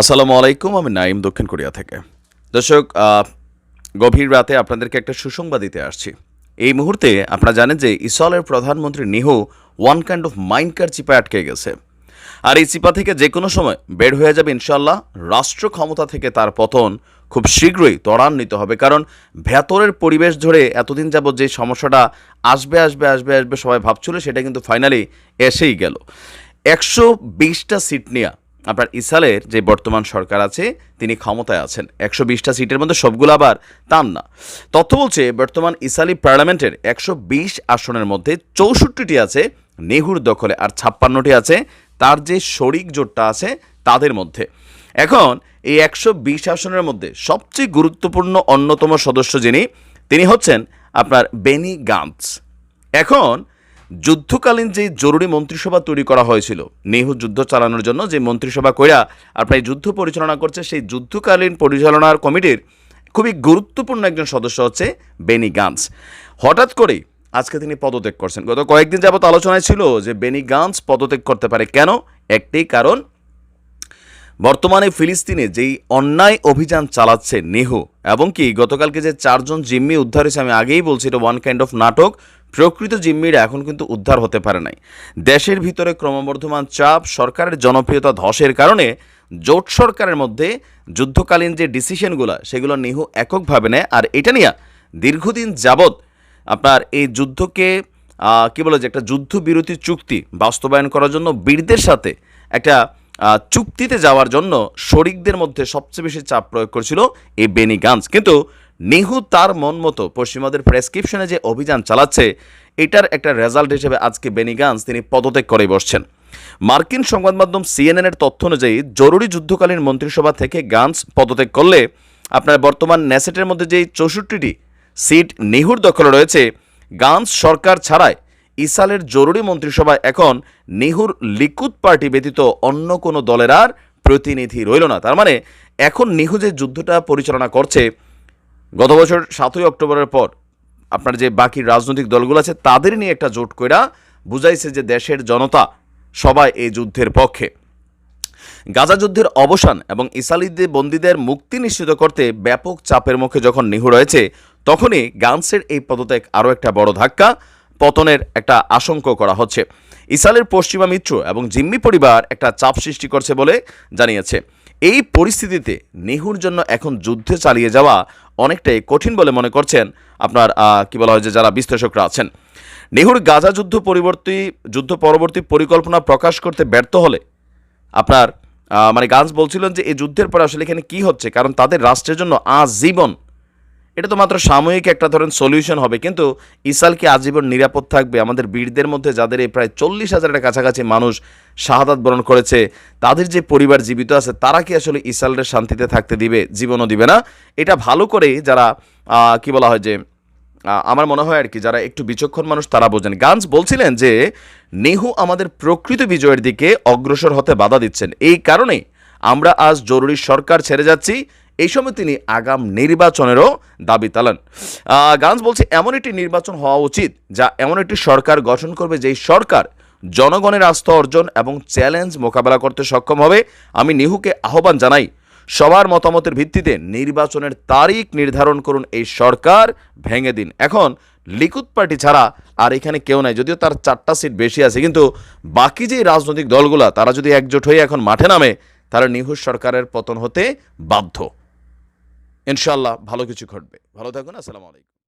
আসসালামু আলাইকুম, আমি নাইম দক্ষিণ কোরিয়া থেকে। দর্শক গভীর রাতে আপনাদেরকে একটা সুসংবাদ দিতে আসছি। এই মুহূর্তে আপনারা জানেন যে ইসরায়েলের প্রধানমন্ত্রী নিহু ওয়ান কাইন্ড অফ মাইন্ড কার চিপায় আটকে গেছে। আর এই চিপা থেকে যে কোনো সময় বের হয়ে যাবে ইনশাল্লাহ রাষ্ট্র ক্ষমতা থেকে তার পতন খুব শীঘ্রই ত্বরান্বিত হবে। কারণ ভেতরের পরিবেশ ধরে এতদিন যাবৎ যে সমস্যাটা আসবে আসবে আসবে আসবে সবাই ভাবছিল, সেটা কিন্তু ফাইনালি এসেই গেল। একশো বিশটা সিট নিয়ে আপনার ইসালের যে বর্তমান সরকার আছে, তিনি ক্ষমতায় আছেন। একশো বিশটা সিটের মধ্যে সবগুলো আবার তান না। তথ্য বলছে, বর্তমান ইসালি পার্লামেন্টের একশো বিশ আসনের মধ্যে চৌষট্টিটি আছে নেহুর দখলে আর ছাপ্পান্নটি আছে তার যে শরিক জোটটা আছে তাদের মধ্যে। এখন এই একশো বিশ আসনের মধ্যে সবচেয়ে গুরুত্বপূর্ণ অন্যতম সদস্য যিনি, তিনি হচ্ছেন আপনার বেনি গান্স এখন যুদ্ধকালীন যে জরুরি মন্ত্রিসভা তৈরি করা হয়েছিল, নেহু যুদ্ধ চালানোর জন্য যে মন্ত্রিসভা কইরা এই যুদ্ধ পরিচালনা করছে, সেই যুদ্ধকালীন পরিচালনার কমিটির খুবই গুরুত্বপূর্ণ একজন সদস্য হচ্ছে বেনি গান্স। হঠাৎ করেই আজকে তিনি পদত্যাগ করছেন। গত কয়েকদিন যাবত আলোচনায় ছিল যে বেনি গান্স পদত্যাগ করতে পারে কেন? একটি কারণ, বর্তমানে ফিলিস্তিনে যেই অন্যায় অভিযান চালাচ্ছে নেহু এবং কি গতকালকে যে চারজন জিম্মি উদ্ধার হয়েছে, আমি আগেই বলছি এটা ওয়ান কাইন্ড অফ নাটক। প্রকৃত জিম্মিরা এখন কিন্তু উদ্ধার হতে পারে নাই। দেশের ভিতরে ক্রমবর্ধমান চাপ, সরকারের জনপ্রিয়তা ধসের কারণে জোট সরকারের মধ্যে যুদ্ধকালীন যে ডিসিশনগুলো, সেগুলো নিহু এককভাবে নেয়। আর এটা নিয়ে দীর্ঘদিন যাবৎ আপনার এই যুদ্ধকে কি বলে যে, একটা যুদ্ধবিরতি চুক্তি বাস্তবায়ন করার জন্য বীরদের সাথে একটা চুক্তিতে যাওয়ার জন্য শরিকদের মধ্যে সবচেয়ে বেশি চাপ প্রয়োগ করেছিল এই বেনি গান্স। কিন্তু নেহু তার মন মতো পশ্চিমাদের প্রেসক্রিপশনে যে অভিযান চালাচ্ছে, এটার একটা রেজাল্ট হিসেবে আজকে বেনি গান্স তিনি পদত্যাগ করে বসছেন। মার্কিন সংবাদ মাধ্যম সিএনএন এর তথ্য অনুযায়ী, জরুরি যুদ্ধকালীন মন্ত্রিসভা থেকে গান্স পদত্যাগ করলে আপনার বর্তমান নেসেটের মধ্যে যেই চৌষট্টিটি সিট নেহুর দখলে রয়েছে গান্স সরকার ছাড়াই ইসালের জরুরি মন্ত্রিসভায় এখন নেহুর লিকুদ পার্টি ব্যতীত অন্য কোনো দলের আর প্রতিনিধি রইল না। তার মানে এখন নেহু যে যুদ্ধটা পরিচালনা করছে গত বছর সাতই অক্টোবরের পর আপনার যে বাকি রাজনৈতিক দলগুলো আছে, তাদের নিয়ে একটা জোট কইরা বুঝাইছে যে দেশের জনতা সবাই এই যুদ্ধের পক্ষে। গাজা যুদ্ধের অবসান এবং ইসালিদের বন্দীদের মুক্তি নিশ্চিত করতে ব্যাপক চাপের মুখে যখন নিহু রয়েছে তখনই গান্সের এই পদত্যাগ আরও একটা বড় ধাক্কা, পতনের একটা আশঙ্কা করা হচ্ছে। ইসালের পশ্চিমা মিত্র এবং জিম্মি পরিবার একটা চাপ সৃষ্টি করছে বলে জানিয়েছে। এই পরিস্থিতিতে নেহুর জন্য এখন যুদ্ধে চালিয়ে যাওয়া অনেকটাই কঠিন বলে মনে করছেন আপনার কী বলা হয় যে যারা বিশ্লেষকরা আছেন। নেহুর গাজা যুদ্ধ পরিবর্তী, যুদ্ধ পরবর্তী পরিকল্পনা প্রকাশ করতে ব্যর্থ হলে আপনার মানে গান্স বলছিলেন যে এই যুদ্ধের পরে আসলে এখানে কি হচ্ছে? কারণ তাদের রাষ্ট্রের জন্য আজীবন এটা তো মাত্র সাময়িক একটা ধরেন সলিউশন হবে, কিন্তু ইসাল কি আজীবন নিরাপদ থাকবে? আমাদের বীরদের মধ্যে যাদের এই প্রায় চল্লিশ হাজারের কাছাকাছি মানুষ শাহাদাত বরণ করেছে, তাদের যে পরিবার জীবিত আছে, তারা কি আসলে ইসালের শান্তিতে থাকতে দিবে, জীবনও দিবে না? এটা ভালো করে যারা কি বলা হয় যে আমার মনে হয় আর কি, যারা একটু বিচক্ষণ মানুষ, তারা বোঝেন। গান্স বলছিলেন যে, নেহু আমাদের প্রকৃত বিজয়ের দিকে অগ্রসর হতে বাধা দিচ্ছেন। এই কারণে আমরা আজ জরুরি সরকার ছেড়ে যাচ্ছি। এই সময় তিনি আগাম নির্বাচনেরও দাবি তালান। গান্স বলছে, এমন একটি নির্বাচন হওয়া উচিত, যা এমন একটি সরকার গঠন করবে যেই সরকার জনগণের আস্থা অর্জন এবং চ্যালেঞ্জ মোকাবেলা করতে সক্ষম হবে। আমি নিহুকে আহ্বান জানাই, সবার মতামতের ভিত্তিতে নির্বাচনের তারিখ নির্ধারণ করুন, এই সরকার ভেঙে দিন। এখন লিকুদ পার্টি ছাড়া আর এখানে কেউ নাই, যদিও তার চারটা সিট বেশি আছে, কিন্তু বাকি যে রাজনৈতিক দলগুলা, তারা যদি একজোট হয়ে এখন মাঠে নামে তারা নিহুর সরকারের পতন হতে বাধ্য। ইনশাল্লাহ ভালো কিছু ঘটবে। ভালো থাকুন আসসালামু আলাইকুম।